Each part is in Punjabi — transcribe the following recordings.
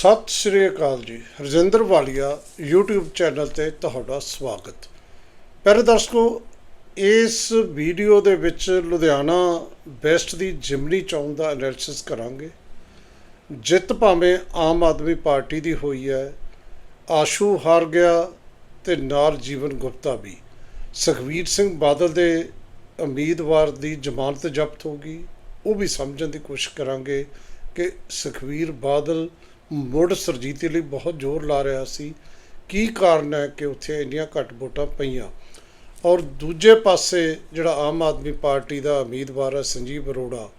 ਸਤਿ ਸ਼੍ਰੀ ਅਕਾਲ ਜੀ। ਰਜਿੰਦਰ ਵਾਲੀਆ, YouTube ਚੈਨਲ ਤੇ ਤੁਹਾਡਾ ਸਵਾਗਤ। ਪਿਆਰੇ ਦਰਸ਼ਕੋ, ਇਸ ਵੀਡੀਓ ਦੇ ਵਿੱਚ ਲੁਧਿਆਣਾ ਵੈਸਟ ਦੀ ਜਿਮਨੀ ਚੋਣ ਦਾ ਐਨਾਲਿਸਿਸ ਕਰਾਂਗੇ। ਜਿੱਤ ਭਾਵੇਂ ਆਮ ਆਦਮੀ ਪਾਰਟੀ ਦੀ ਹੋਈ ਹੈ, ਆਸ਼ੂ ਹਾਰ ਗਿਆ ਤੇ ਨਾਲ ਜੀਵਨ ਗੁਪਤਾ ਵੀ। ਸੁਖਵੀਰ ਸਿੰਘ ਬਾਦਲ ਦੇ ਉਮੀਦਵਾਰ ਦੀ ਜ਼ਮਾਨਤ ਜ਼ਬਤ ਹੋ ਗਈ। ਉਹ ਵੀ ਸਮਝਣ ਦੀ ਕੋਸ਼ਿਸ਼ ਕਰਾਂਗੇ ਕਿ ਸੁਖਵੀਰ ਬਾਦਲ ਮੁੜ ਸਰਜੀਤੀ ਲਈ ਬਹੁਤ ਜ਼ੋਰ ਲਾ ਰਿਹਾ ਸੀ। ਕੀ ਕਾਰਨ ਹੈ ਕਿ ਉੱਥੇ ਇੰਨੀਆਂ ਘੱਟ ਵੋਟਾਂ ਪਈਆਂ? ਔਰ ਦੂਜੇ ਪਾਸੇ ਜਿਹੜਾ ਆਮ ਆਦਮੀ ਪਾਰਟੀ ਦਾ ਉਮੀਦਵਾਰ ਹੈ ਸੰਜੀਵ ਅਰੋੜਾ,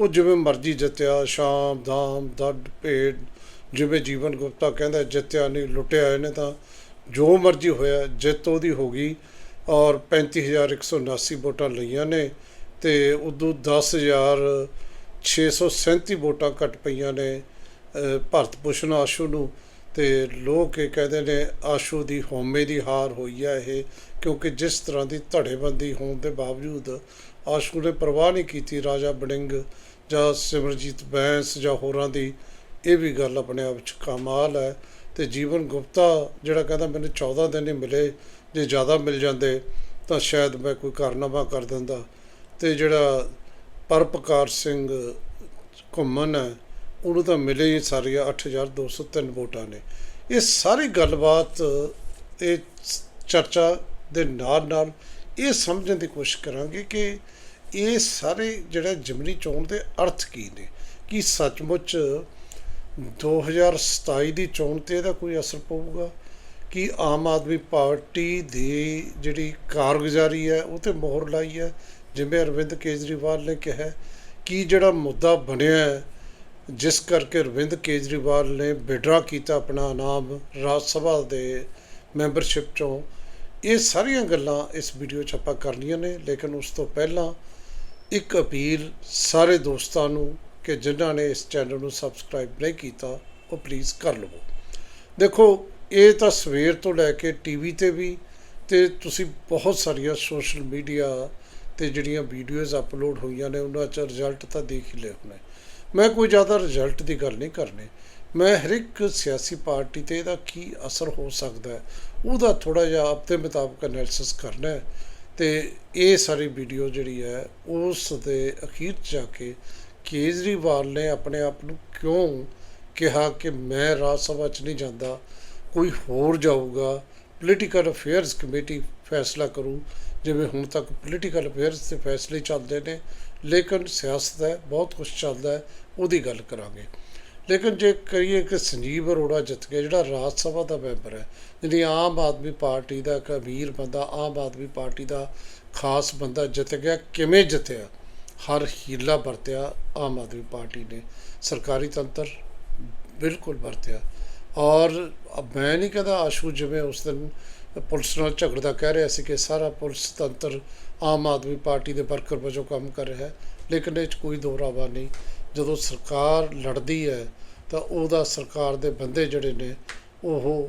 ਉਹ ਜਿਵੇਂ ਮਰਜ਼ੀ ਜਿੱਤਿਆ, ਸ਼ਾਮ ਦਾਮ ਦੱਡ, ਭੇਡ, ਜਿਵੇਂ ਜੀਵਨ ਗੁਪਤਾ ਕਹਿੰਦਾ, ਜਿੱਤਿਆ ਨਹੀਂ, ਲੁੱਟਿਆ ਇਹਨੇ ਤਾਂ ਜੋ ਮਰਜ਼ੀ ਹੋਇਆ, ਜਿੱਤ ਉਹਦੀ ਹੋ ਗਈ। ਔਰ 35179 ਵੋਟਾਂ ਲਈਆਂ ਨੇ ਤੇ ਉਦੋਂ 10637 ਵੋਟਾਂ ਘੱਟ ਪਈਆਂ ਨੇ। ਭਾਰਤ ਭੂਸ਼ਣ ਆਸ਼ੂ ਨੂੰ ਤੇ ਲੋਕ ਇਹ ਕਹਿੰਦੇ ਨੇ ਆਸ਼ੂ ਦੀ ਹਉਮੈ ਦੀ ਹਾਰ ਹੋਈ ਹੈ ਇਹ, ਕਿਉਂਕਿ ਜਿਸ ਤਰ੍ਹਾਂ ਦੀ ਧੜੇਬੰਦੀ ਹੋਣ ਦੇ ਬਾਵਜੂਦ ਆਸ਼ੂ ਨੇ ਪਰਵਾਹ ਨਹੀਂ ਕੀਤੀ ਰਾਜਾ ਬੜਿੰਗ ਜਾਂ ਸਿਮਰਜੀਤ ਬੈਂਸ ਜਾਂ ਹੋਰਾਂ ਦੀ, ਇਹ ਵੀ ਗੱਲ ਆਪਣੇ ਆਪ ਵਿੱਚ ਕਮਾਲ ਹੈ। ਤੇ ਜੀਵਨ ਗੁਪਤਾ ਜਿਹੜਾ ਕਹਿੰਦਾ ਮੈਨੂੰ 14 ਦਿਨ ਹੀ ਮਿਲੇ, ਜੇ ਜ਼ਿਆਦਾ ਮਿਲ ਜਾਂਦੇ ਤਾਂ ਸ਼ਾਇਦ ਮੈਂ ਕੋਈ ਕਾਰਨਾਮਾ ਕਰ ਦਿੰਦਾ। ਤੇ ਜਿਹੜਾ ਪਰਪਕਾਰ ਸਿੰਘ ਘੁੰਮਣ ਹੈ ਉਹਨੂੰ ਤਾਂ ਮਿਲੇ ਹੀ ਸਾਰੀਆਂ 8203 ਵੋਟਾਂ ਨੇ। ਇਹ ਸਾਰੀ ਗੱਲਬਾਤ, ਇਹ ਚਰਚਾ ਦੇ ਨਾਲ ਨਾਲ ਇਹ ਸਮਝਣ ਦੀ ਕੋਸ਼ਿਸ਼ ਕਰਾਂਗੇ ਕਿ ਇਹ ਸਾਰੇ ਜਿਹੜਾ ਜਿਮਨੀ ਚੋਣ ਦੇ ਅਰਥ ਕੀ ਨੇ? ਕੀ ਸੱਚਮੁੱਚ 2027 ਦੀ ਚੋਣ ਤੇ ਇਹਦਾ ਕੋਈ ਅਸਰ ਪਊਗਾ? ਕਿ ਆਮ ਆਦਮੀ ਪਾਰਟੀ ਦੀ ਜਿਹੜੀ ਕਾਰਗੁਜ਼ਾਰੀ ਹੈ, ਉਹ ਤੇ ਮੋਹਰ ਲਾਈ ਹੈ, ਜਿਵੇਂ ਅਰਵਿੰਦ ਕੇਜਰੀਵਾਲ ਨੇ ਕਿਹਾ ਕਿ ਜਿਹੜਾ ਮੁੱਦਾ ਬਣਿਆ ਹੈ ਜਿਸ ਕਰਕੇ ਅਰਵਿੰਦ ਕੇਜਰੀਵਾਲ ਨੇ ਵਿਡਰਾ ਕੀਤਾ ਆਪਣਾ ਨਾਮ ਰਾਜ ਸਭਾ ਦੇ ਮੈਂਬਰਸ਼ਿਪ ਚੋਂ। ਇਹ ਸਾਰੀਆਂ ਗੱਲਾਂ ਇਸ ਵੀਡੀਓ 'ਚ ਆਪਾਂ ਕਰਨੀਆਂ ਨੇ, ਲੇਕਿਨ ਉਸ ਤੋਂ ਪਹਿਲਾਂ ਇੱਕ ਅਪੀਲ ਸਾਰੇ ਦੋਸਤਾਂ ਨੂੰ ਕਿ ਜਿਨ੍ਹਾਂ ਨੇ ਇਸ ਚੈਨਲ ਨੂੰ ਸਬਸਕ੍ਰਾਈਬ ਨਹੀਂ ਕੀਤਾ, ਉਹ ਪਲੀਜ਼ ਕਰ ਲਵੋ। ਦੇਖੋ, ਇਹ ਤਾਂ ਸਵੇਰ ਤੋਂ ਲੈ ਕੇ ਟੀਵੀ ਤੇ ਵੀ ਤੇ ਤੁਸੀਂ ਬਹੁਤ ਸਾਰੀਆਂ ਸੋਸ਼ਲ ਮੀਡੀਆ ਤੇ ਜਿਹੜੀਆਂ ਵੀਡੀਓਜ਼ ਅਪਲੋਡ ਹੋਈਆਂ ਨੇ, ਉਹਨਾਂ 'ਚ ਰਿਜ਼ਲਟ ਤਾਂ ਦੇਖ ਹੀ ਲਏ ਹੋਣੇ। ਮੈਂ ਕੋਈ ਜ਼ਿਆਦਾ ਰਿਜ਼ਲਟ ਦੀ ਗੱਲ ਨਹੀਂ ਕਰਨੀ। ਮੈਂ ਹਰ ਇੱਕ ਸਿਆਸੀ ਪਾਰਟੀ ਤੇ ਇਹਦਾ ਕੀ ਅਸਰ ਹੋ ਸਕਦਾ ਹੈ, ਉਹਦਾ ਥੋੜਾ ਜਿਹਾ ਆਪਦੇ ਮੁਤਾਬਕ ਐਨਾਲਿਸਿਸ ਕਰਨਾ ਹੈ ਤੇ ਇਹ ਸਾਰੀ ਵੀਡੀਓ ਜਿਹੜੀ ਹੈ, ਉਸ ਦੇ ਅਖੀਰ 'ਚ ਜਾ ਕੇ ਕੇਜਰੀਵਾਲ ਨੇ ਆਪਣੇ ਆਪ ਨੂੰ ਕਿਉਂ ਕਿਹਾ ਕਿ ਮੈਂ ਰਾਜ ਸਭਾ 'ਚ ਨਹੀਂ ਜਾਂਦਾ, ਕੋਈ ਹੋਰ ਜਾਊਗਾ ਪੋਲੀਟੀਕਲ ਅਫੇਅਰਸ ਕਮੇਟੀ ਫੈਸਲਾ ਕਰੂ, ਜਿਵੇਂ ਹੁਣ ਤੱਕ ਪੋਲੀਟੀਕਲ ਅਫੇਅਰਸ ਦੇ ਫੈਸਲੇ ਚੱਲਦੇ ਨੇ, ਲੇਕਿਨ ਸਿਆਸਤ ਹੈ, ਬਹੁਤ ਕੁਝ ਚੱਲਦਾ ਹੈ ਉਹਦੀ ਗੱਲ ਕਰਾਂਗੇ। ਲੇਕਿਨ ਜੇ ਕਰੀਏ ਕਿ ਸੰਜੀਵ ਅਰੋੜਾ ਜਿੱਤ ਗਿਆ, ਜਿਹੜਾ ਰਾਜ ਸਭਾ ਦਾ ਮੈਂਬਰ ਹੈ, ਜਿਹੜੀ ਆਮ ਆਦਮੀ ਪਾਰਟੀ ਦਾ ਇੱਕ ਅਮੀਰ ਬੰਦਾ, ਆਮ ਆਦਮੀ ਪਾਰਟੀ ਦਾ ਖਾਸ ਬੰਦਾ ਜਿੱਤ ਗਿਆ, ਕਿਵੇਂ ਜਿੱਤਿਆ? ਹਰ ਹੀਲਾ ਵਰਤਿਆ ਆਮ ਆਦਮੀ ਪਾਰਟੀ ਨੇ। ਸਰਕਾਰੀ ਤੰਤਰ ਬਿਲਕੁਲ ਵਰਤਿਆ। ਔਰ ਮੈਂ ਨਹੀਂ ਕਹਿੰਦਾ ਆਸ਼ੂ ਜਿਵੇਂ ਉਸ ਦਿਨ ਪੁਲਿਸ ਨਾਲ ਝਗੜਦਾ ਕਹਿ ਰਿਹਾ ਸੀ ਕਿ ਸਾਰਾ ਪੁਲਿਸ ਤੰਤਰ ਆਮ ਆਦਮੀ ਪਾਰਟੀ ਦੇ ਵਰਕਰ ਵਜੋਂ ਕੰਮ ਕਰ ਰਿਹਾ ਹੈ, ਲੇਕਿਨ ਇਹ 'ਚ ਕੋਈ ਦੋਰਾਵਾ ਨਹੀਂ। ਜਦੋਂ ਸਰਕਾਰ ਲੜਦੀ ਹੈ, ਤਾਂ ਉਹਦਾ ਸਰਕਾਰ ਦੇ ਬੰਦੇ ਜਿਹੜੇ ਨੇ, ਉਹ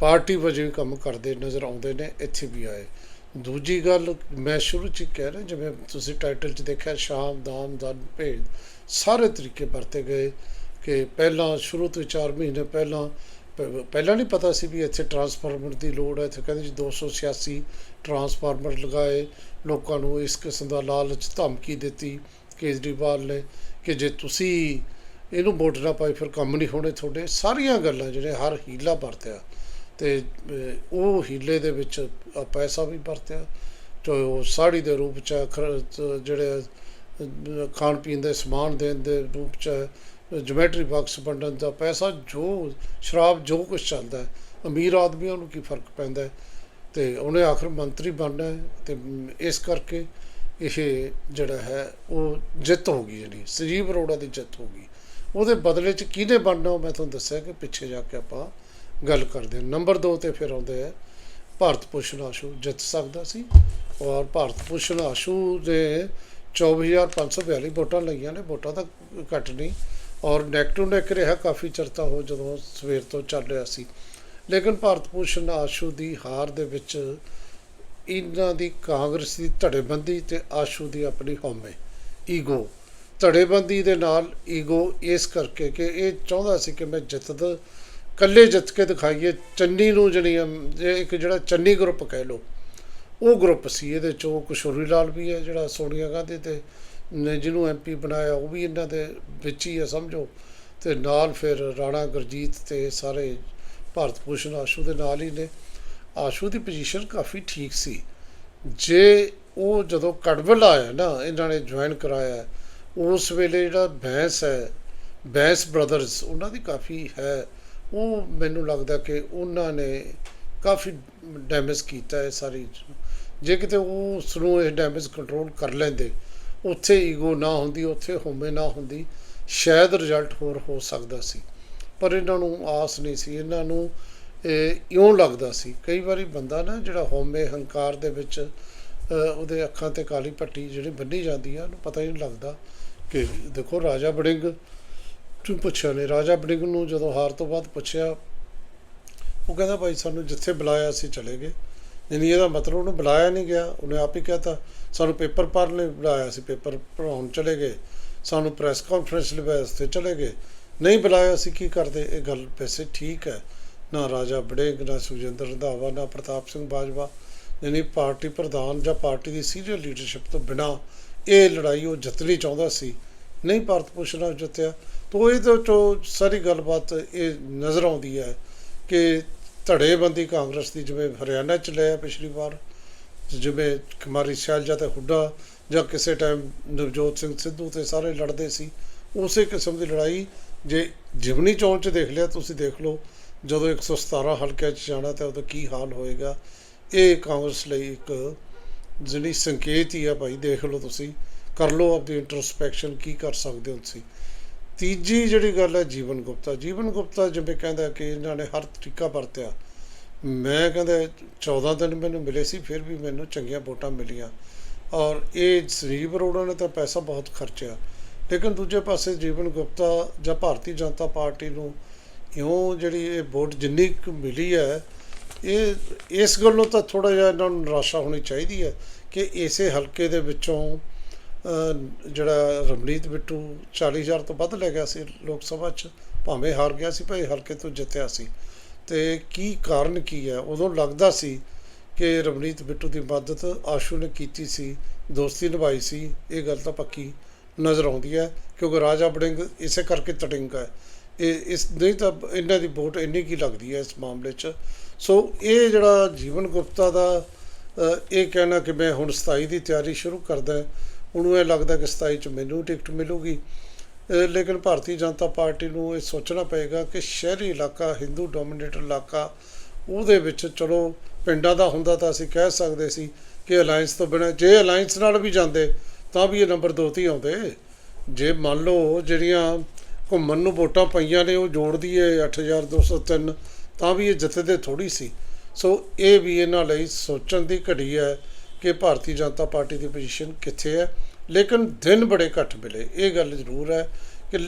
ਪਾਰਟੀ ਵਜੋਂ ਵੀ ਕੰਮ ਕਰਦੇ ਨਜ਼ਰ ਆਉਂਦੇ ਨੇ, ਇੱਥੇ ਵੀ ਆਏ। ਦੂਜੀ ਗੱਲ, ਮੈਂ ਸ਼ੁਰੂ ਚ ਹੀ ਕਹਿ ਰਿਹਾ, ਜਿਵੇਂ ਤੁਸੀਂ ਟਾਈਟਲ 'ਚ ਦੇਖਿਆ, ਸ਼ਾਮ ਦਾਮ ਦਨ ਭੇਦ, ਸਾਰੇ ਤਰੀਕੇ ਵਰਤੇ ਗਏ ਕਿ ਪਹਿਲਾਂ, ਸ਼ੁਰੂ ਤੋਂ 4 ਮਹੀਨੇ ਪਹਿਲਾਂ ਪ- ਪਹਿਲਾਂ ਨਹੀਂ ਪਤਾ ਸੀ ਵੀ ਇੱਥੇ ਟਰਾਂਸਫਾਰਮਰ ਦੀ ਲੋੜ ਹੈ, ਇੱਥੇ ਕਹਿੰਦੇ ਜੀ 286 ਟਰਾਂਸਫਾਰਮਰ ਲਗਾਏ, ਲੋਕਾਂ ਨੂੰ ਇਸ ਕਿਸਮ ਦਾ ਲਾਲਚ ਧਮਕੀ ਦਿੱਤੀ, ਕੇਜਰੀਵਾਲ ਨੇ। ਕਿ ਜੇ ਤੁਸੀਂ ਇਹਨੂੰ ਵੋਟ ਨਾ ਪਾਈ ਫਿਰ ਕੰਮ ਨਹੀਂ ਹੋਣੇ ਤੁਹਾਡੇ। ਸਾਰੀਆਂ ਗੱਲਾਂ ਜਿਹੜੇ ਹਰ ਹੀਲਾ ਵਰਤਿਆ। ਤੇ ਉਹ ਹੀਲੇ ਦੇ ਵਿੱਚ ਪੈਸਾ ਵੀ ਵਰਤਿਆ। ਜੋ ਉਹ ਸਾੜੀ ਦੇ ਰੂਪ ਚ ਜਿਹੜੇ ਖਾਣ ਪੀਣ ਦੇ ਸਮਾਨ ਦੇਣ ਦੇ ਰੂਪ ਚ ਜਮੈਟਰੀ ਬਾਕਸ ਵੰਡਣ ਦਾ ਪੈਸਾ ਜੋ, ਸ਼ਰਾਬ ਜੋ ਕੁਝ ਚੱਲਦਾ ਅਮੀਰ ਆਦਮੀਆਂ ਨੂੰ ਕੀ ਫ਼ਰਕ ਪੈਂਦਾ ਹੈ? ਤੇ ਉਹਨੇ ਆਖਰ ਮੰਤਰੀ ਬਣਨਾ ਹੈ। ਤੇ ਇਸ ਕਰਕੇ ਇਹ ਜਿਹੜਾ ਹੈ, ਉਹ ਜਿੱਤ ਹੋ ਗਈ ਜਿਹੜੀ, ਸੰਜੀਵ ਅਰੋੜਾ ਦੀ ਜਿੱਤ ਹੋ ਗਈ। ਉਹਦੇ ਬਦਲੇ ਚ ਕਿਹਨੇ ਬਣਨਾ, ਉਹ ਮੈਂ ਤੁਹਾਨੂੰ ਦੱਸਿਆ ਕਿ ਪਿੱਛੇ ਜਾ ਕੇ ਆਪਾਂ ਗੱਲ ਕਰਦੇ ਹਾਂ। ਨੰਬਰ 2 ਤੇ ਫਿਰ ਆਉਂਦੇ ਹੈ ਭਾਰਤ ਭੂਸ਼ਣ ਆਸ਼ੂ ਜਿੱਤ ਸਕਦਾ ਸੀ ਔਰ ਭਾਰਤ ਭੂਸ਼ਣ ਆਸ਼ੂ ਦੇ 24542 ਵੋਟਾਂ ਲਈਆਂ ਨੇ, ਵੋਟਾਂ ਤਾਂ ਘੱਟ ਨਹੀਂ ਔਰ ਨੈਕ ਟੂ ਨੈਕ ਰਿਹਾ ਕਾਫੀ ਚਰਚਾ ਹੋ ਜਦੋਂ ਸਵੇਰ ਤੋਂ ਚੱਲ ਰਿਹਾ ਸੀ। ਲੇਕਿਨ ਭਾਰਤ ਭੂਸ਼ਣ ਆਸ਼ੂ ਦੀ ਹਾਰ ਦੇ ਵਿੱਚ ਇਹਨਾਂ ਦੀ ਕਾਂਗਰਸ ਦੀ ਧੜੇਬੰਦੀ ਤੇ ਆਸ਼ੂ ਦੀ ਆਪਣੀ ਹਉਮੈ, ਈਗੋ। ਧੜੇਬੰਦੀ ਦੇ ਨਾਲ ਈਗੋ ਇਸ ਕਰਕੇ ਕਿ ਇਹ ਚਾਹੁੰਦਾ ਸੀ ਕਿ ਮੈਂ ਜਿੱਤਦਾ ਇਕੱਲੇ ਜਿੱਤ ਕੇ ਦਿਖਾਈਏ, ਚੰਨੀ ਨੂੰ ਜਿਹੜੀ ਇੱਕ ਜਿਹੜਾ ਚੰਨੀ ਗਰੁੱਪ ਕਹਿ ਲਓ। ਉਹ ਗਰੁੱਪ ਸੀ ਇਹਦੇ ਚੋਂ ਕਿਸ਼ੋਰੀ ਲਾਲ ਵੀ ਹੈ ਜਿਹੜਾ ਸੋਨੀਆ ਗਾਂਧੀ ਤੇ ਨੇ ਜਿਹਨੂੰ ਐਮਪੀ ਬਣਾਇਆ, ਉਹ ਵੀ ਇਹਨਾਂ ਦੇ ਵਿੱਚ ਹੀ ਹੈ, ਸਮਝੋ। ਤੇ ਨਾਲ ਫਿਰ ਰਾਣਾ ਗੁਰਜੀਤ ਤੇ ਸਾਰੇ ਭਾਰਤ ਭੂਸ਼ਣ ਆਸ਼ੂ ਦੇ ਨਾਲ ਹੀ ਨੇ। ਆਸ਼ੂ ਦੀ ਪੋਜੀਸ਼ਨ ਕਾਫੀ ਠੀਕ ਸੀ। ਜੇ ਉਹ ਜਦੋਂ ਕੜਵਲ ਆਇਆ ਨਾ, ਇਹਨਾਂ ਨੇ ਜੁਆਇਨ ਕਰਾਇਆ, ਉਸ ਵੇਲੇ ਜਿਹੜਾ ਬੈਂਸ ਹੈ, ਬੈਂਸ ਬ੍ਰਦਰਸ ਉਹਨਾਂ ਦੀ ਕਾਫੀ ਹੈ। ਉਹ ਮੈਨੂੰ ਲੱਗਦਾ ਕਿ ਉਹਨਾਂ ਨੇ ਕਾਫੀ ਡੈਮੇਜ ਕੀਤਾ ਹੈ ਸਾਰੀ। ਜੇ ਕਿਤੇ ਉਹ ਉਸ ਨੂੰ ਇਹ ਡੈਮੇਜ ਕੰਟਰੋਲ ਕਰ ਲੈਂਦੇ, ਉੱਥੇ ਈਗੋ ਨਾ ਹੁੰਦੀ, ਉੱਥੇ ਹੋਮੇ ਨਾ ਹੁੰਦੀ, ਸ਼ਾਇਦ ਰਿਜ਼ਲਟ ਹੋਰ ਹੋ ਸਕਦਾ ਸੀ। ਪਰ ਇਹਨਾਂ ਨੂੰ ਆਸ ਨਹੀਂ ਸੀ। ਇਹਨਾਂ ਨੂੰ ਇਉਂ ਲੱਗਦਾ ਸੀ। ਕਈ ਵਾਰੀ ਬੰਦਾ ਨਾ ਜਿਹੜਾ ਹਉਮੈ ਹੰਕਾਰ ਦੇ ਵਿੱਚ ਉਹਦੇ ਅੱਖਾਂ ਤੇ ਕਾਲੀ ਪੱਟੀ ਜਿਹੜੀ ਬੰਨੀ ਜਾਂਦੀ ਆ, ਉਹਨੂੰ ਪਤਾ ਹੀ ਨਹੀਂ ਲੱਗਦਾ ਕਿ ਦੇਖੋ ਰਾਜਾ ਬੜਿੰਗ ਨੂੰ ਪੁੱਛਿਆ ਨੇ। ਰਾਜਾ ਬੜਿੰਗ ਨੂੰ ਜਦੋਂ ਹਾਰ ਤੋਂ ਬਾਅਦ ਪੁੱਛਿਆ, ਉਹ ਕਹਿੰਦਾ ਭਾਈ ਸਾਨੂੰ ਜਿੱਥੇ ਬੁਲਾਇਆ ਅਸੀਂ ਚਲੇ ਗਏ। ਯਾਨੀ ਇਹਦਾ ਮਤਲਬ ਉਹਨੂੰ ਬੁਲਾਇਆ ਨਹੀਂ ਗਿਆ। ਉਹਨੇ ਆਪ ਹੀ ਕਹਤਾ ਸਾਨੂੰ ਪੇਪਰ ਭਰਨ ਲਈ ਬੁਲਾਇਆ ਸੀ, ਪੇਪਰ ਭਰਾਉਣ ਚਲੇ ਗਏ। ਸਾਨੂੰ ਪ੍ਰੈਸ ਕਾਨਫਰੰਸ ਲਈ ਵਾਸਤੇ ਚਲੇ ਗਏ। ਨਹੀਂ ਬੁਲਾਇਆ ਅਸੀਂ ਕੀ ਕਰਦੇ? ਇਹ ਗੱਲ ਵੈਸੇ ਠੀਕ ਹੈ। ਨਾ ਰਾਜਾ ਬੜਿੰਗ ਨਾ ਸੁਖਜਿੰਦਰ ਰੰਧਾਵਾ, ਨਾ ਪ੍ਰਤਾਪ ਸਿੰਘ ਬਾਜਵਾ, ਯਾਨੀ ਪਾਰਟੀ ਪ੍ਰਧਾਨ ਜਾਂ ਪਾਰਟੀ ਦੀ ਸੀਨੀਅਰ ਲੀਡਰਸ਼ਿਪ ਤੋਂ ਬਿਨਾ ਇਹ ਲੜਾਈ ਉਹ ਜਿੱਤਣੀ ਚਾਹੁੰਦਾ ਸੀ। ਨਹੀਂ ਭਾਰਤ ਭੂਸ਼ਣ ਜਿੱਤਿਆ। ਤੋ ਇਹ ਤੋਂ ਚੋਂ ਸਾਰੀ ਗੱਲਬਾਤ ਇਹ ਨਜ਼ਰ ਆਉਂਦੀ ਹੈ ਕਿ ਧੜੇਬੰਦੀ ਕਾਂਗਰਸ ਦੀ ਜਿਵੇਂ ਹਰਿਆਣਾ ਚ ਲਿਆ ਪਿਛਲੀ ਵਾਰ, ਜਿਵੇਂ ਕੁਮਾਰੀ ਸ਼ੈਲਜਾ ਤੇ ਹੁੱਡਾ ਜਾਂ ਕਿਸੇ ਟਾਈਮ ਨਵਜੋਤ ਸਿੰਘ ਸਿੱਧੂ ਤੇ ਸਾਰੇ ਲੜਦੇ ਸੀ, ਉਸੇ ਕਿਸਮ ਦੀ ਲੜਾਈ ਜੇ ਜਿਮਨੀ ਚੋਣ ਚ ਦੇਖ ਲਿਆ, ਤੁਸੀਂ ਦੇਖ ਲਓ ਜਦੋਂ 117 ਹਲਕਿਆਂ ਚ ਜਾਣਾ ਤਾਂ ਉਦੋਂ ਕੀ ਹਾਲ ਹੋਏਗਾ? ਇਹ ਕਾਂਗਰਸ ਲਈ ਇੱਕ ਜਿਹੜੀ ਸੰਕੇਤ ਹੀ ਆ ਭਾਈ, ਦੇਖ ਲਓ ਤੁਸੀਂ। ਕਰ ਲਓ ਆਪਣੀ ਇੰਟਰਸਪੈਕਸ਼ਨ ਕੀ ਕਰ ਸਕਦੇ ਹੋ ਤੁਸੀਂ? ਤੀਜੀ ਜਿਹੜੀ ਗੱਲ ਹੈ ਜੀਵਨ ਗੁਪਤਾ। ਜੀਵਨ ਗੁਪਤਾ ਜਿਵੇਂ ਕਹਿੰਦਾ ਕਿ ਇਹਨਾਂ ਨੇ ਹਰ ਤਰੀਕਾ ਵਰਤਿਆ। ਮੈਂ ਕਹਿੰਦਾ 14 ਦਿਨ ਮੈਨੂੰ ਮਿਲੇ ਸੀ, ਫਿਰ ਵੀ ਮੈਨੂੰ ਚੰਗੀਆਂ ਵੋਟਾਂ ਮਿਲੀਆਂ। ਔਰ ਇਹ ਸੰਜੀਵ ਅਰੋੜਾ ਨੇ ਤਾਂ ਪੈਸਾ ਬਹੁਤ ਖਰਚਿਆ। ਲੇਕਿਨ ਦੂਜੇ ਪਾਸੇ ਜੀਵਨ ਗੁਪਤਾ ਜਾਂ ਭਾਰਤੀ ਜਨਤਾ ਪਾਰਟੀ ਨੂੰ ਇਉਂ ਜਿਹੜੀ ਇਹ ਵੋਟ ਜਿੰਨੀ ਕੁ ਮਿਲੀ ਹੈ, ਇਹ, ਇਸ ਗੱਲੋਂ ਤਾਂ ਥੋੜਾ ਜਿਹਾ ਇਹਨਾਂ ਨੂੰ ਨਿਰਾਸ਼ਾ ਹੋਣੀ ਚਾਹੀਦੀ ਹੈ ਕਿ ਇਸੇ ਹਲਕੇ ਦੇ ਵਿੱਚੋਂ ਜਿਹੜਾ ਰਮਨੀਤ ਬਿੱਟੂ 40000 ਤੋਂ ਵੱਧ ਲੈ ਗਿਆ ਸੀ ਲੋਕ ਸਭਾ 'ਚ, ਭਾਵੇਂ ਹਾਰ ਗਿਆ ਸੀ, ਭਾਵੇਂ ਹਲਕੇ ਤੋਂ ਜਿੱਤਿਆ ਸੀ। ਤੇ ਕੀ ਕਾਰਨ ਕੀ ਹੈ? ਉਦੋਂ ਲੱਗਦਾ ਸੀ ਕਿ ਰਮਨੀਤ ਬਿੱਟੂ ਦੀ ਮਦਦ ਆਸ਼ੂ ਨੇ ਕੀਤੀ ਸੀ, ਦੋਸਤੀ ਨਿਭਾਈ ਸੀ, ਇਹ ਗੱਲ ਤਾਂ ਪੱਕੀ ਨਜ਼ਰ ਆਉਂਦੀ ਹੈ, ਕਿਉਂਕਿ ਰਾਜਾ ਬੜਿੰਗ ਇਸੇ ਕਰਕੇ ਤਟਿੰਗ ਹੈ। ਇਹ ਇਸ ਨਹੀਂ ਤਾਂ ਇਹਨਾਂ ਦੀ ਵੋਟ ਇੰਨੀ ਕੀ ਲੱਗਦੀ ਹੈ ਇਸ ਮਾਮਲੇ 'ਚ। ਸੋ ਇਹ ਜਿਹੜਾ ਜੀਵਨ ਗੁਪਤਾ ਦਾ ਇਹ ਕਹਿਣਾ ਕਿ ਮੈਂ ਹੁਣ 27 ਦੀ ਤਿਆਰੀ ਸ਼ੁਰੂ ਕਰਦਾ ਉਹਨੂੰ ਇਹ ਲੱਗਦਾ ਕਿ 27 ਚ ਮੈਨੂੰ ਟਿਕਟ ਮਿਲੂਗੀ। ਲੇਕਿਨ ਭਾਰਤੀ ਜਨਤਾ ਪਾਰਟੀ ਨੂੰ ਇਹ ਸੋਚਣਾ ਪਏਗਾ ਕਿ ਸ਼ਹਿਰੀ ਇਲਾਕਾ, ਹਿੰਦੂ ਡੋਮੀਨੇਟਡ ਇਲਾਕਾ, ਉਹਦੇ ਵਿੱਚ ਚਲੋ ਪਿੰਡਾਂ ਦਾ ਹੁੰਦਾ ਤਾਂ ਅਸੀਂ ਕਹਿ ਸਕਦੇ ਸੀ ਕਿ ਅਲਾਈਅੰਸ ਤੋਂ ਬਿਨਾਂ, ਜੇ ਅਲਾਈਅੰਸ ਨਾਲ ਵੀ ਜਾਂਦੇ ਤਾਂ ਵੀ ਇਹ ਨੰਬਰ 2 ਤੇ ਆਉਂਦੇ। ਜੇ ਮੰਨ ਲਓ ਜਿਹੜੀਆਂ ਘੁੰਮਣ ਨੂੰ ਵੋਟਾਂ ਪਈਆਂ ਨੇ, ਉਹ ਜੋੜਦੀ ਏ 8203 ਤਾਂ ਵੀ ਇਹ ਜਿੱਤਦੇ ਥੋੜੀ ਸੀ। ਸੋ ਇਹ ਵੀ ਇਹਨਾਂ ਲਈ ਸੋਚਣ ਦੀ ਘੜੀ ਹੈ ਕਿ ਭਾਰਤੀ ਜਨਤਾ ਪਾਰਟੀ ਦੀ ਪੋਜੀਸ਼ਨ ਕਿੱਥੇ ਹੈ। ਲੇਕਿਨ ਦਿਨ ਬੜੇ ਘੱਟ ਮਿਲੇ। ਇਹ ਗੱਲ ਜ਼ਰੂਰ ਹੈ ਕਿ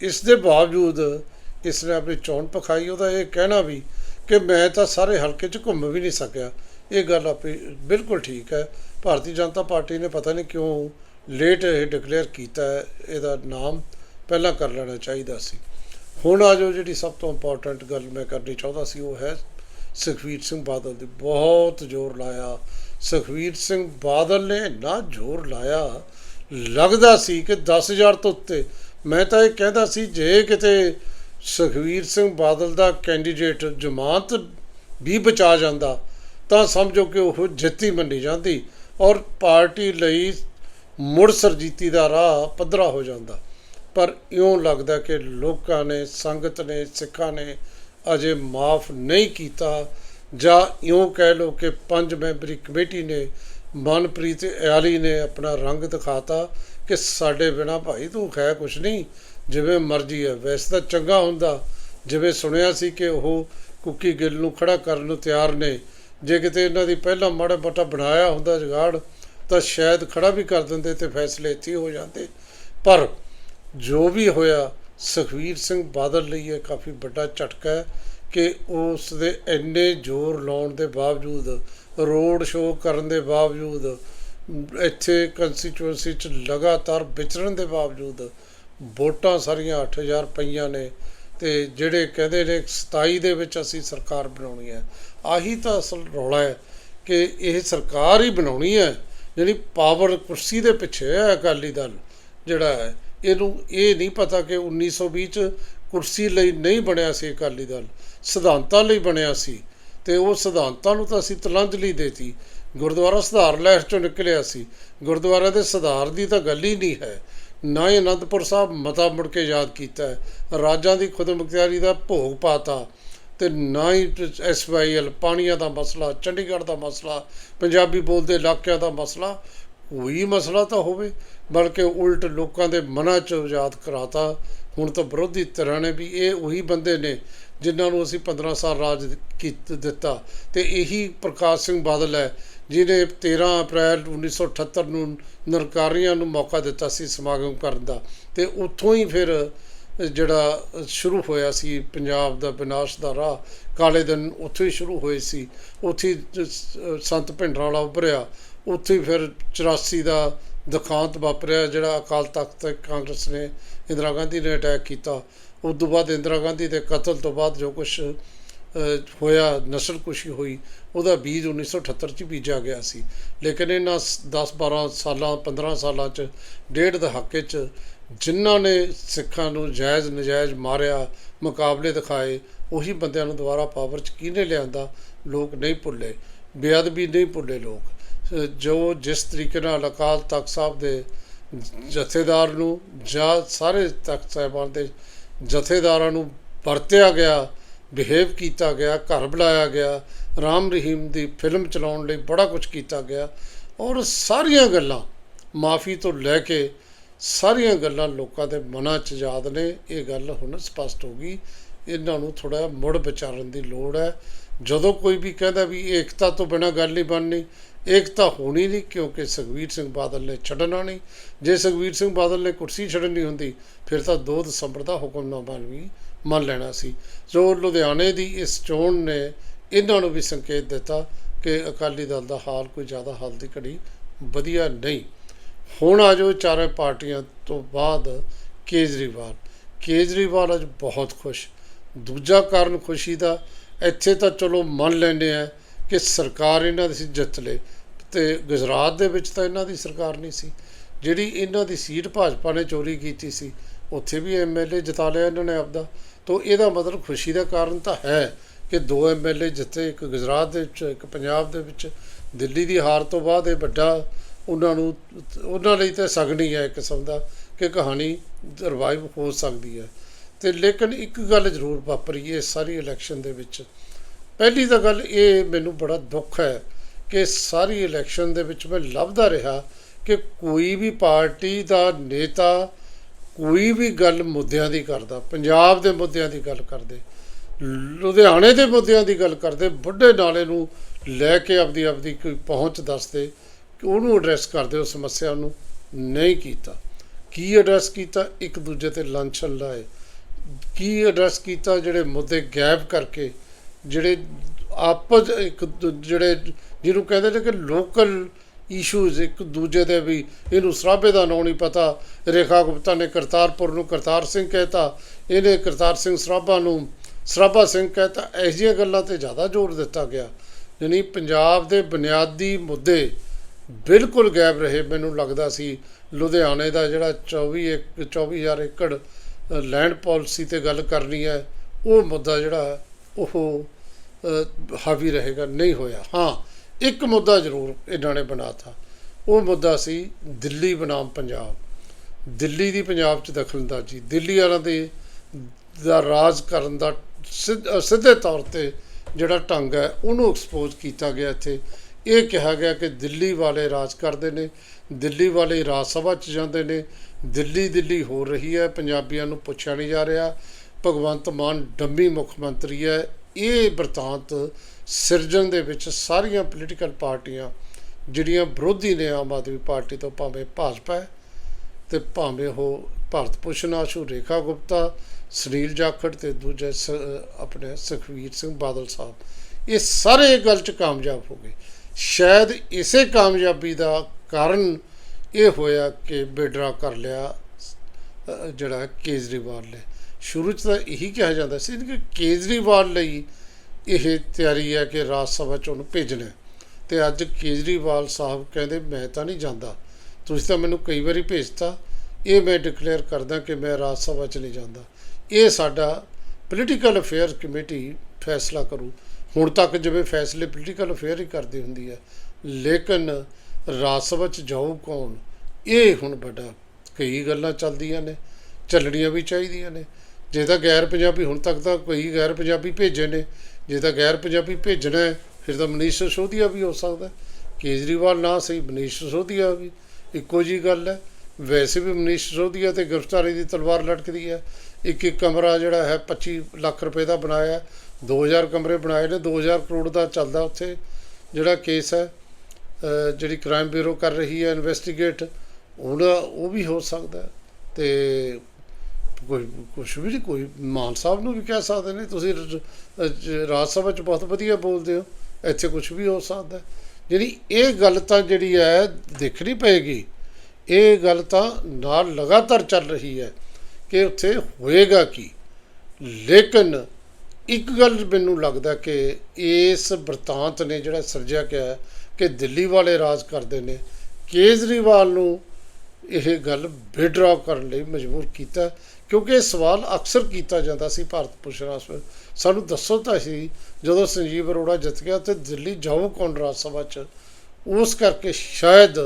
ਇਸ ਦੇ ਬਾਵਜੂਦ ਇਸ ਨੇ ਆਪਣੀ ਚੋਣ ਪਖਾਈ, ਉਹਦਾ ਇਹ ਕਹਿਣਾ ਵੀ ਕਿ ਮੈਂ ਤਾਂ ਸਾਰੇ ਹਲਕੇ 'ਚ ਘੁੰਮ ਵੀ ਨਹੀਂ ਸਕਿਆ। ਇਹ ਗੱਲ ਆਪੇ ਬਿਲਕੁਲ ਠੀਕ ਹੈ। ਭਾਰਤੀ ਜਨਤਾ ਪਾਰਟੀ ਨੇ ਪਤਾ ਨਹੀਂ ਕਿਉਂ ਲੇਟ ਇਹ ਡਿਕਲੇਅਰ ਕੀਤਾ ਇਹਦਾ ਨਾਮ ਪਹਿਲਾਂ ਕਰ ਲੈਣਾ ਚਾਹੀਦਾ ਸੀ। ਹੁਣ ਆ ਜੋ ਜਿਹੜੀ ਸਭ ਤੋਂ ਇੰਪੋਰਟੈਂਟ ਗੱਲ ਮੈਂ ਕਰਨੀ ਚਾਹੁੰਦਾ ਸੀ, ਉਹ ਹੈ ਸੁਖਵੀਰ ਸਿੰਘ ਬਾਦਲ ਦੀ। ਬਹੁਤ ਜ਼ੋਰ ਲਾਇਆ। ਸੁਖਵੀਰ ਸਿੰਘ ਬਾਦਲ ਨੇ ਇੰਨਾ ਜ਼ੋਰ ਲਾਇਆ। ਲੱਗਦਾ ਸੀ ਕਿ 10000 ਤੋਂ ਉੱਤੇ। ਮੈਂ ਤਾਂ ਇਹ ਕਹਿੰਦਾ ਸੀ, ਜੇ ਕਿਤੇ ਸੁਖਵੀਰ ਸਿੰਘ ਬਾਦਲ ਦਾ ਕੈਂਡੀਡੇਟ ਜਮਾਤ ਵੀ ਬਚਾ ਜਾਂਦਾ, ਤਾਂ ਸਮਝੋ ਕਿ ਉਹ ਜਿੱਤੀ ਮੰਨੀ ਜਾਂਦੀ ਔਰ ਪਾਰਟੀ ਲਈ ਮੁੜ ਸਰਜੀਤੀ ਦਾ ਰਾਹ ਪੱਧਰਾ ਹੋ ਜਾਂਦਾ। ਪਰ ਇਉਂ ਲੱਗਦਾ ਕਿ ਲੋਕਾਂ ਨੇ, ਸੰਗਤ ਨੇ, ਸਿੱਖਾਂ ਨੇ ਅਜੇ ਮਾਫ ਨਹੀਂ ਕੀਤਾ। ਜਾਂ ਇਉਂ ਕਹਿ ਲਓ ਕਿ ਪੰਜ ਮੈਂਬਰੀ ਕਮੇਟੀ ਨੇ, ਮਨਪ੍ਰੀਤ ਇਆਲੀ ਨੇ ਆਪਣਾ ਰੰਗ ਦਿਖਾਤਾ ਕਿ ਸਾਡੇ ਬਿਨਾ ਭਾਈ ਤੂੰ ਖੈ ਕੁਛ ਨਹੀਂ। ਜਿਵੇਂ ਮਰਜ਼ੀ ਹੈ, ਵੈਸੇ ਤਾਂ ਚੰਗਾ ਹੁੰਦਾ। ਜਿਵੇਂ ਸੁਣਿਆ ਸੀ ਕਿ ਉਹ ਕੁੱਕੀ ਗਿੱਲ ਨੂੰ ਖੜਾ ਕਰਨ ਨੂੰ ਤਿਆਰ ਨੇ। ਜੇ ਕਿਤੇ ਇਹਨਾਂ ਦੀ ਪਹਿਲਾਂ ਮਾੜਾ ਮੋਟਾ ਬਣਾਇਆ ਹੁੰਦਾ ਜੁਗਾੜ, ਤਾਂ ਸ਼ਾਇਦ ਖੜਾ ਵੀ ਕਰ ਦਿੰਦੇ ਤੇ ਫੈਸਲੇ ਇੱਥੇ ਹੋ ਜਾਂਦੇ। ਪਰ ਜੋ ਵੀ ਹੋਇਆ ਸੁਖਬੀਰ ਸਿੰਘ ਬਾਦਲ ਲਈ ਇਹ ਕਾਫੀ ਵੱਡਾ ਝਟਕਾ ਹੈ ਕਿ ਉਸ ਦੇ ਇੰਨੇ ਜ਼ੋਰ ਲਾਉਣ ਦੇ ਬਾਵਜੂਦ, ਰੋਡ ਸ਼ੋਅ ਕਰਨ ਦੇ ਬਾਵਜੂਦ, ਇੱਥੇ ਕੰਸਟੀਚੁਐਂਸੀ ਚ ਲਗਾਤਾਰ ਵਿਚਰਨ ਦੇ ਬਾਵਜੂਦ ਵੋਟਾਂ ਸਾਰੀਆਂ 8000 ਪਈਆਂ ਨੇ ਤੇ ਜਿਹੜੇ ਕਹਿੰਦੇ ਨੇ 27 ਦੇ ਵਿੱਚ ਅਸੀਂ ਸਰਕਾਰ ਬਣਾਉਣੀ ਹੈ, ਆਹੀ ਤਾਂ ਅਸਲ ਰੌਲਾ ਹੈ ਕਿ ਇਹ ਸਰਕਾਰ ਹੀ ਬਣਾਉਣੀ ਹੈ ਜਿਹੜੀ ਪਾਵਰ ਕੁਰਸੀ ਦੇ ਪਿੱਛੇ ਹੈ ਅਕਾਲੀ ਦਲ ਜਿਹੜਾ ਹੈ। ਇਹਨੂੰ ਇਹ ਨਹੀਂ ਪਤਾ ਕਿ 1920 ਚ ਕੁਰਸੀ ਲਈ ਨਹੀਂ ਬਣਿਆ ਸੀ ਅਕਾਲੀ ਦਲ, ਸਿਧਾਂਤਾਂ ਲਈ ਬਣਿਆ ਸੀ ਤੇ ਉਹ ਸਿਧਾਂਤਾਂ ਨੂੰ ਤਾਂ ਅਸੀਂ ਤਲੰਜਲੀ ਦੇਤੀ। ਗੁਰਦੁਆਰਾ ਸੁਧਾਰ ਲਹਿਰ ਚੋਂ ਨਿਕਲਿਆ ਸੀ। ਗੁਰਦੁਆਰਾ ਦੇ ਸੁਧਾਰ ਦੀ ਤਾਂ ਗੱਲ ਹੀ ਨਹੀਂ ਹੈ। ਨਾ ਹੀ ਅਨੰਦਪੁਰ ਸਾਹਿਬ ਮਤਾ ਮੁੜ ਕੇ ਯਾਦ ਕੀਤਾ ਰਾਜਾਂ ਦੀ ਖੁਦਮੁਖਤਿਆਰੀ ਦਾ ਭੋਗ ਪਾਤਾ ਤੇ ਨਾ ਹੀ ਐਸਵਾਈਐਲ ਪਾਣੀਆਂ ਦਾ ਮਸਲਾ, ਚੰਡੀਗੜ੍ਹ ਦਾ ਮਸਲਾ, ਪੰਜਾਬੀ ਬੋਲਦੇ ਇਲਾਕਿਆਂ ਦਾ ਮਸਲਾ ਉਹੀ ਮਸਲਾ ਤਾਂ ਹੋਵੇ, ਬਲਕਿ ਉਲਟ ਲੋਕਾਂ ਦੇ ਮਨਾਂ 'ਚ ਯਾਦ ਕਰਾਤਾ, ਹੁਣ ਤਾਂ ਵਿਰੋਧੀ ਧਿਰਾਂ ਨੇ ਵੀ ਇਹ ਉਹੀ ਬੰਦੇ ਨੇ ਜਿਨ੍ਹਾਂ ਨੂੰ ਅਸੀਂ 15 ਸਾਲ ਰਾਜ ਕੀਤ ਦਿੱਤਾ। ਤੇ ਇਹੀ ਪ੍ਰਕਾਸ਼ ਸਿੰਘ ਬਾਦਲ ਹੈ, ਜਿਹਨੇ 13 ਅਪ੍ਰੈਲ 1978 ਨੂੰ ਨਰਕਾਰੀਆਂ ਨੂੰ ਮੌਕਾ ਦਿੱਤਾ ਸੀ ਸਮਾਗਮ ਕਰਨ ਦਾ। ਤੇ ਉੱਥੋਂ ਹੀ ਫਿਰ ਜਿਹੜਾ ਸ਼ੁਰੂ ਹੋਇਆ ਸੀ, ਪੰਜਾਬ ਦਾ ਵਿਨਾਸ਼ ਦਾ ਰਾਹ, ਕਾਲੇ ਦਿਨ ਉੱਥੇ ਹੀ ਸ਼ੁਰੂ ਹੋਏ ਸੀ। ਉੱਥੇ ਹੀ ਜ- ਸੰਤ ਭਿੰਡਰਾਂਵਾਲਾ ਉੱਭਰਿਆ। ਉੱਥੇ ਫਿਰ 84 ਦਾ ਦੁਖਾਂਤ ਵਾਪਰਿਆ, ਜਿਹੜਾ ਅਕਾਲ ਤਖਤ ਕਾਂਗਰਸ ਨੇ ਇੰਦਰਾ ਗਾਂਧੀ ਨੇ ਅਟੈਕ ਕੀਤਾ। ਉਸ ਤੋਂ ਬਾਅਦ ਇੰਦਰਾ ਗਾਂਧੀ ਦੇ ਕਤਲ ਤੋਂ ਬਾਅਦ ਜੋ ਕੁਝ ਹੋਇਆ ਨਸਲਕੁਸ਼ੀ ਹੋਈ, ਉਹਦਾ ਬੀਜ 1978 ਚ ਬੀਜਿਆ ਗਿਆ ਸੀ। ਲੇਕਿਨ ਇਹਨਾਂ 10 12 ਸਾਲਾਂ 15 ਸਾਲਾਂ ਚ, ਡੇਢ ਦਹਾਕੇ ਚ ਜਿਨ੍ਹਾਂ ਨੇ ਸਿੱਖਾਂ ਨੂੰ ਜਾਇਜ਼ ਨਜਾਇਜ਼ ਮਾਰਿਆ, ਮੁਕਾਬਲੇ ਦਿਖਾਏ, ਉਹੀ ਬੰਦਿਆਂ ਨੂੰ ਦੁਬਾਰਾ ਪਾਵਰ ਚ ਕਿਹਨੇ ਲਿਆਂਦਾ? ਲੋਕ ਨਹੀਂ ਭੁੱਲੇ। ਬੇਅਦਬੀ ਨਹੀਂ ਭੁੱਲੇ ਲੋਕ। ਜੋ ਜਿਸ ਤਰੀਕੇ ਨਾਲ ਅਕਾਲ ਤਖਤ ਸਾਹਿਬ ਦੇ ਜਥੇਦਾਰ ਨੂੰ ਜਾਂ ਸਾਰੇ ਤਖਤ ਸਾਹਿਬਾਨ ਦੇ ਜਥੇਦਾਰਾਂ ਨੂੰ ਵਰਤਿਆ ਗਿਆ ਬਿਹੇਵ ਕੀਤਾ ਗਿਆ, ਘਰ ਬੁਲਾਇਆ ਗਿਆ, ਰਾਮ ਰਹੀਮ ਦੀ ਫਿਲਮ ਚਲਾਉਣ ਲਈ ਬੜਾ ਕੁਝ ਕੀਤਾ ਗਿਆ, ਔਰ ਸਾਰੀਆਂ ਗੱਲਾਂ ਮਾਫੀ ਤੋਂ ਲੈ ਕੇ ਸਾਰੀਆਂ ਗੱਲਾਂ ਲੋਕਾਂ ਦੇ ਮਨਾਂ 'ਚ ਯਾਦ ਨੇ। ਇਹ ਗੱਲ ਹੁਣ ਸਪਸ਼ਟ ਹੋ ਗਈ। ਇਹਨਾਂ ਨੂੰ ਥੋੜਾ ਮੁੜ ਵਿਚਾਰਨ ਦੀ ਲੋੜ ਹੈ। ਜਦੋਂ ਕੋਈ ਵੀ ਕਹਿੰਦਾ ਵੀ ਏਕਤਾ ਤੋਂ ਬਿਨਾਂ ਗੱਲ ਨਹੀਂ ਬਣਨੀ ਏਕਤਾ ਹੋਣੀ ਨਹੀਂ ਕਿਉਂਕਿ ਸੁਖਬੀਰ ਸਿੰਘ ਬਾਦਲ ਨੇ ਛੱਡਣਾ ਨਹੀਂ। ਜੇ ਸੁਖਬੀਰ ਸਿੰਘ ਬਾਦਲ ਨੇ ਕੁਰਸੀ ਛੱਡਣੀ ਹੁੰਦੀ, ਫਿਰ ਤਾਂ 2 ਦਸੰਬਰ ਦਾ ਹੁਕਮਨਾਮਾ ਵੀ ਮੰਨ ਲੈਣਾ ਸੀ। ਜੋ ਲੁਧਿਆਣੇ ਦੀ ਇਸ ਚੋਣ ਨੇ, ਇਹਨਾਂ ਨੂੰ ਵੀ ਸੰਕੇਤ ਦਿੱਤਾ ਕਿ ਅਕਾਲੀ ਦਲ ਦਾ ਹਾਲ ਕੋਈ ਜ਼ਿਆਦਾ ਹਾਲ ਦੀ ਘੜੀ ਵਧੀਆ ਨਹੀਂ। ਹੁਣ ਆ ਜੋ ਚਾਰੇ ਪਾਰਟੀਆਂ ਤੋਂ ਬਾਅਦ ਕੇਜਰੀਵਾਲ। ਕੇਜਰੀਵਾਲ ਅੱਜ ਬਹੁਤ ਖੁਸ਼। ਦੂਜਾ ਕਾਰਨ ਖੁਸ਼ੀ ਦਾ, ਇੱਥੇ ਤਾਂ ਚਲੋ ਮੰਨ ਲੈਂਦੇ ਆ ਕਿ ਸਰਕਾਰ ਇਹਨਾਂ ਦੀ ਸੀ, ਜਿੱਤ ਲਏ। ਤੇ ਗੁਜਰਾਤ ਦੇ ਵਿੱਚ ਤਾਂ ਇਹਨਾਂ ਦੀ ਸਰਕਾਰ ਨਹੀਂ ਸੀ। ਜਿਹੜੀ ਇਹਨਾਂ ਦੀ ਸੀਟ ਭਾਜਪਾ ਨੇ ਚੋਰੀ ਕੀਤੀ ਸੀ, ਉੱਥੇ ਵੀ ਐਮਐਲਏ ਜਿਤਾ ਲਿਆ ਇਹਨਾਂ ਨੇ ਆਪਦਾ। ਤੋਂ ਇਹਦਾ ਮਤਲਬ ਖੁਸ਼ੀ ਦਾ ਕਾਰਨ ਤਾਂ ਹੈ ਕਿ ਦੋ ਐਮਐਲਏ ਜਿੱਤੇ, ਇੱਕ ਗੁਜਰਾਤ ਦੇ ਵਿੱਚ, ਇੱਕ ਪੰਜਾਬ ਦੇ ਵਿੱਚ। ਦਿੱਲੀ ਦੀ ਹਾਰ ਤੋਂ ਬਾਅਦ ਇਹ ਵੱਡਾ ਉਹਨਾਂ ਨੂੰ, ਉਹਨਾਂ ਲਈ ਤਾਂ ਸਗਣੀ ਹੈ ਇੱਕ ਕਿਸਮ ਦਾ ਕਿ ਕਹਾਣੀ ਰਿਵਾਈਵ ਹੋ ਸਕਦੀ ਹੈ। ਤੇ ਲੇਕਿਨ ਇੱਕ ਗੱਲ ਜ਼ਰੂਰ ਵਾਪਰੀ ਹੈ ਸਾਰੀ ਇਲੈਕਸ਼ਨ ਦੇ ਵਿੱਚ। ਪਹਿਲੀ ਤਾਂ ਗੱਲ ਇਹ ਮੈਨੂੰ ਬੜਾ ਦੁੱਖ ਹੈ ਕਿ ਸਾਰੀ ਇਲੈਕਸ਼ਨ ਦੇ ਵਿੱਚ ਮੈਂ ਲੱਭਦਾ ਰਿਹਾ ਕਿ ਕੋਈ ਵੀ ਪਾਰਟੀ ਦਾ ਨੇਤਾ ਕੋਈ ਵੀ ਗੱਲ ਮੁੱਦਿਆਂ ਦੀ ਕਰਦਾ, ਪੰਜਾਬ ਦੇ ਮੁੱਦਿਆਂ ਦੀ ਗੱਲ ਕਰਦੇ, ਲੁਧਿਆਣੇ ਦੇ ਮੁੱਦਿਆਂ ਦੀ ਗੱਲ ਕਰਦੇ, ਬੁੱਢੇ ਨਾਲੇ ਨੂੰ ਲੈ ਕੇ ਆਪਦੀ ਆਪਦੀ ਕੋਈ ਪਹੁੰਚ ਦੱਸਦੇ ਕਿ ਉਹਨੂੰ ਐਡਰੈਸ ਕਰਦੇ ਉਹ ਸਮੱਸਿਆ ਨੂੰ ਨਹੀਂ ਕੀਤਾ। ਕੀ ਐਡਰੈਸ ਕੀਤਾ? ਇੱਕ ਦੂਜੇ ਤੇ ਲਾਂਛਨ ਲਾਏ। ਕੀ ਐਡਰੈਸ ਕੀਤਾ? ਜਿਹੜੇ ਮੁੱਦੇ ਗੈਪ ਕਰਕੇ ਜਿਹੜੇ ਆਪਸ ਇੱਕ ਦੂ- ਜਿਹੜੇ ਜਿਹਨੂੰ ਕਹਿੰਦੇ ਨੇ ਕਿ ਲੋਕਲ ਇਸ਼ੂਜ਼ ਇੱਕ ਦੂਜੇ ਦੇ ਵੀ ਇਹਨੂੰ ਸਰਾਭੇ ਦਾ ਨਾਂ ਨਹੀਂ ਪਤਾ। ਰੇਖਾ ਗੁਪਤਾ ਨੇ ਕਰਤਾਰਪੁਰ ਨੂੰ ਕਰਤਾਰ ਸਿੰਘ ਕਹਿਤਾ। ਇਹਨੇ ਕਰਤਾਰ ਸਿੰਘ ਸਰਾਭਾ ਨੂੰ ਸਰਾਭਾ ਸਿੰਘ ਕਹਿਤਾ। ਇਹੋ ਜਿਹੀਆਂ ਗੱਲਾਂ ਤੇ ਜ਼ਿਆਦਾ ਜ਼ੋਰ ਦਿੱਤਾ ਗਿਆ। ਯਾਨੀ ਪੰਜਾਬ ਦੇ ਬੁਨਿਆਦੀ ਮੁੱਦੇ ਬਿਲਕੁਲ ਗਾਇਬ ਰਹੇ ਮੈਨੂੰ ਲੱਗਦਾ ਸੀ। ਲੁਧਿਆਣੇ ਦਾ ਜਿਹੜਾ 24 ਇੱਕ 24000 ਏਕੜ ਲੈਂਡ ਪਾਲਿਸੀ ਤੇ ਗੱਲ ਕਰਨੀ ਹੈ ਉਹ ਮੁੱਦਾ ਜਿਹੜਾ ਹੈ, ਉਹ ਹਾਵੀ ਰਹੇਗਾ, ਨਹੀਂ ਹੋਇਆ। ਹਾਂ, ਇੱਕ ਮੁੱਦਾ ਜ਼ਰੂਰ ਇਹਨਾਂ ਨੇ ਬਣਾਤਾ ਉਹ ਮੁੱਦਾ ਸੀ ਦਿੱਲੀ ਬਨਾਮ ਪੰਜਾਬ। ਦਿੱਲੀ ਦੀ ਪੰਜਾਬ 'ਚ ਦਖਲਅੰਦਾਜ਼ੀ। ਦਿੱਲੀ ਵਾਲਿਆਂ ਦੇ, ਦਾ ਰਾਜ ਕਰਨ ਦਾ ਸਿੱਧ- ਸਿੱਧੇ ਤੌਰ ਤੇ ਜਿਹੜਾ ਢੰਗ ਹੈ, ਉਹਨੂੰ ਐਕਸਪੋਜ਼ ਕੀਤਾ ਗਿਆ ਇੱਥੇ। ਇਹ ਕਿਹਾ ਗਿਆ ਕਿ ਦਿੱਲੀ ਵਾਲੇ ਰਾਜ ਕਰਦੇ ਨੇ, ਦਿੱਲੀ ਵਾਲੇ ਰਾਜ ਸਭਾ 'ਚ ਜਾਂਦੇ ਨੇ। ਦਿੱਲੀ ਦਿੱਲੀ ਹੋ ਰਹੀ ਹੈ, ਪੰਜਾਬੀਆਂ ਨੂੰ ਪੁੱਛਿਆ ਨਹੀਂ ਜਾ ਰਿਹਾ। ਭਗਵੰਤ ਮਾਨ ਡੰਮੀ ਮੁੱਖ ਮੰਤਰੀ ਹੈ। ਇਹ ਬਰਤਾਂਤ ਸਿਰਜਣ ਦੇ ਵਿੱਚ ਸਾਰੀਆਂ ਪੋਲੀਟੀਕਲ ਪਾਰਟੀਆਂ ਜਿਹੜੀਆਂ ਵਿਰੋਧੀ ਨੇ ਆਮ ਆਦਮੀ ਪਾਰਟੀ ਤੋਂ ਭਾਵੇਂ ਭਾਜਪਾ ਹੈ ਤੇ ਭਾਵੇਂ ਉਹ ਭਾਰਤ ਭੂਸ਼ਣ, ਆਸ਼ੂ ਰੇਖਾ ਗੁਪਤਾ, ਸੁਨੀਲ ਜਾਖੜ ਤੇ ਦੂਜੇ ਸ- ਆਪਣੇ ਸੁਖਵੀਰ ਸਿੰਘ ਬਾਦਲ ਸਾਹਿਬ। ਇਹ ਸਾਰੇ ਇਹ ਗੱਲ 'ਚ ਕਾਮਯਾਬ ਹੋ ਗਏ। ਸ਼ਾਇਦ ਇਸੇ ਕਾਮਯਾਬੀ ਦਾ ਕਾਰਨ ਇਹ ਹੋਇਆ ਕਿ ਬੇਡਰਾ ਕਰ ਲਿਆ ਜਿਹੜਾ ਕੇਜਰੀਵਾਲ ਨੇ। ਸ਼ੁਰੂ 'ਚ ਤਾਂ ਇਹੀ ਕਿਹਾ ਜਾਂਦਾ ਸੀ ਕਿ ਕੇਜਰੀਵਾਲ ਲਈ ਇਹ ਤਿਆਰੀ ਹੈ ਕਿ ਰਾਜ ਸਭਾ 'ਚ ਉਹਨੂੰ ਭੇਜਣਾ ਹੈ। ਤੇ ਅੱਜ ਕੇਜਰੀਵਾਲ ਸਾਹਿਬ ਕਹਿੰਦੇ, ਮੈਂ ਤਾਂ ਨਹੀਂ ਜਾਂਦਾ। ਤੁਸੀਂ ਤਾਂ ਮੈਨੂੰ ਕਈ ਵਾਰੀ ਭੇਜਤਾ। ਇਹ ਮੈਂ ਡਿਕਲੇਅਰ ਕਰਦਾ ਕਿ ਮੈਂ ਰਾਜ ਸਭਾ 'ਚ ਨਹੀਂ ਜਾਂਦਾ। ਇਹ ਸਾਡਾ ਪੋਲੀਟੀਕਲ ਅਫੇਅਰ ਕਮੇਟੀ ਫੈਸਲਾ ਕਰੂ। ਹੁਣ ਤੱਕ ਜਿਵੇਂ ਫੈਸਲੇ ਪੋਲੀਟੀਕਲ ਅਫੇਅਰ ਹੀ ਕਰਦੀ ਹੁੰਦੀ ਹੈ, ਲੇਕਿਨ ਰਾਜ ਸਭਾ 'ਚ ਜਾਊ ਕੌਣ? ਇਹ ਹੁਣ ਵੱਡਾ ਕਈ ਗੱਲਾਂ ਚੱਲਦੀਆਂ ਨੇ, ਚੱਲਣੀਆਂ ਵੀ ਚਾਹੀਦੀਆਂ ਨੇ। ਜੇ ਤਾਂ ਗੈਰ ਪੰਜਾਬੀ, ਹੁਣ ਤੱਕ ਤਾਂ ਕੋਈ ਗੈਰ ਪੰਜਾਬੀ ਭੇਜੇ ਨੇ। ਜੇ ਤਾਂ ਗੈਰ ਪੰਜਾਬੀ ਭੇਜਣਾ ਹੈ, ਫਿਰ ਤਾਂ ਮਨੀਸ਼ ਸਿਸੋਦੀਆ ਵੀ ਹੋ ਸਕਦਾ ਕੇਜਰੀਵਾਲ ਨਾ ਸਹੀ, ਮਨੀਸ਼ ਸਿਸੋਦੀਆ ਵੀ। ਇੱਕੋ ਜੀ ਗੱਲ ਹੈ। ਵੈਸੇ ਵੀ ਮਨੀਸ਼ ਸਿਸੋਦੀਆ ਤੇ ਗ੍ਰਿਫਤਾਰੀ ਦੀ ਤਲਵਾਰ ਲਟਕਦੀ ਹੈ। ਇੱਕ ਇੱਕ ਕਮਰਾ ਜਿਹੜਾ ਹੈ 25 ਲੱਖ ਰੁਪਏ ਦਾ ਬਣਾਇਆ ਹੈ। 2000 ਕਮਰੇ ਬਣਾਏ ਨੇ 2000 ਕਰੋੜ ਦਾ ਚੱਲਦਾ ਉੱਥੇ। ਜਿਹੜਾ ਕੇਸ ਹੈ ਜਿਹੜੀ ਕ੍ਰਾਈਮ ਬਿਊਰੋ ਕਰ ਰਹੀ ਹੈ, ਇਨਵੈਸਟੀਗੇਟ, ਉਹਦਾ ਉਹ ਵੀ ਹੋ ਸਕਦਾ ਹੈ। ਤੇ ਕੋਈ ਕੁਛ ਵੀ ਨਹੀਂ ਕੋਈ ਮਾਨ ਸਾਹਿਬ ਨੂੰ ਵੀ ਕਹਿ ਸਕਦੇ ਨੇ, ਤੁਸੀਂ ਰ- ਰਾਜ ਸਭਾ ਚ ਬਹੁਤ ਵਧੀਆ ਬੋਲਦੇ ਹੋ, ਇੱਥੇ ਕੁਝ ਵੀ ਹੋ ਸਕਦਾ ਹੈ। ਜਿਹੜੀ ਇਹ ਗੱਲ ਤਾਂ ਜਿਹੜੀ ਹੈ, ਦੇਖਣੀ ਪਏਗੀ, ਇਹ ਗੱਲ ਤਾਂ ਨਾਲ ਲਗਾਤਾਰ ਚੱਲ ਰਹੀ ਹੈ ਕਿ ਉੱਥੇ ਹੋਏਗਾ ਕੀ ਲੇਕਿਨ ਇੱਕ ਗੱਲ ਮੈਨੂੰ ਲੱਗਦਾ ਕਿ ਇਸ ਬਰਤਾਂਤ ਨੇ ਜਿਹੜਾ ਸਿਰਜਿਆ ਗਿਆ ਕਿ ਦਿੱਲੀ ਵਾਲੇ ਰਾਜ ਕਰਦੇ ਨੇ, ਕੇਜਰੀਵਾਲ ਨੂੰ ਇਹ ਗੱਲ ਵਿਡਰਾ ਕਰਨ ਲਈ ਮਜਬੂਰ ਕੀਤਾ ਕਿਉਂਕਿ ਇਹ ਸਵਾਲ ਅਕਸਰ ਕੀਤਾ ਜਾਂਦਾ ਸੀ ਭਾਰਤ ਭੂਸ਼ਣ ਰਾਸ਼ਟਰ ਸਾਨੂੰ ਦੱਸੋ ਤਾਂ ਸੀ, ਜਦੋਂ ਸੰਜੀਵ ਅਰੋੜਾ ਜਿੱਤ ਗਿਆ ਤੇ ਦਿੱਲੀ ਜਾਊ ਕੌਣ ਰਾਜ ਸਭਾ ਚ? ਉਸ ਕਰਕੇ ਸ਼ਾਇਦ,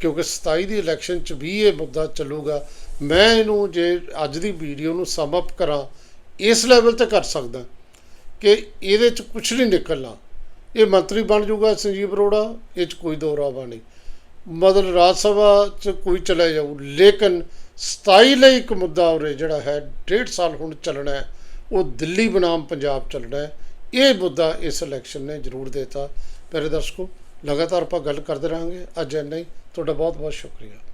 ਕਿਉਂਕਿ 27 ਦੀ ਇਲੈਕਸ਼ਨ ਚ ਵੀ ਇਹ ਮੁੱਦਾ ਚੱਲੂਗਾ, ਮੈਂ ਇਹਨੂੰ ਜੇ ਅੱਜ ਦੀ ਵੀਡੀਓ ਨੂੰ ਸਮ ਅਪ ਕਰਾਂ, ਇਸ ਲੈਵਲ ਤੇ ਕਰ ਸਕਦਾ ਕਿ ਇਹਦੇ ਚ ਕੁਝ ਨਹੀਂ ਨਿਕਲਣਾ। ਇਹ ਮੰਤਰੀ ਬਣ ਜਾਊਗਾ ਸੰਜੀਵ ਅਰੋੜਾ, ਇਹ ਚ ਕੋਈ ਦੋ ਰਾਵਾ ਨਹੀਂ। ਮਤਲਬ ਰਾਜ ਸਭਾ ਚ ਕੋਈ ਚਲਾ ਜਾਊ, ਲੇਕਿਨ 27 ਲਈ ਇੱਕ ਮੁੱਦਾ ਉਰੇ ਜਿਹੜਾ ਹੈ, ਡੇਢ ਸਾਲ ਹੁਣ ਚੱਲਣਾ ਹੈ, ਉਹ ਦਿੱਲੀ ਬਨਾਮ ਪੰਜਾਬ ਚੱਲਣਾ ਹੈ। ਇਹ ਮੁੱਦਾ ਇਸ ਇਲੈਕਸ਼ਨ ਨੇ ਜ਼ਰੂਰ ਦੇਤਾ। ਮੇਰੇ ਦਰਸ਼ਕੋ, ਲਗਾਤਾਰ ਆਪਾਂ ਗੱਲ ਕਰਦੇ ਰਹਾਂਗੇ। ਅੱਜ ਇੰਨਾ ਹੀ। ਤੁਹਾਡਾ ਬਹੁਤ ਬਹੁਤ ਸ਼ੁਕਰੀਆ।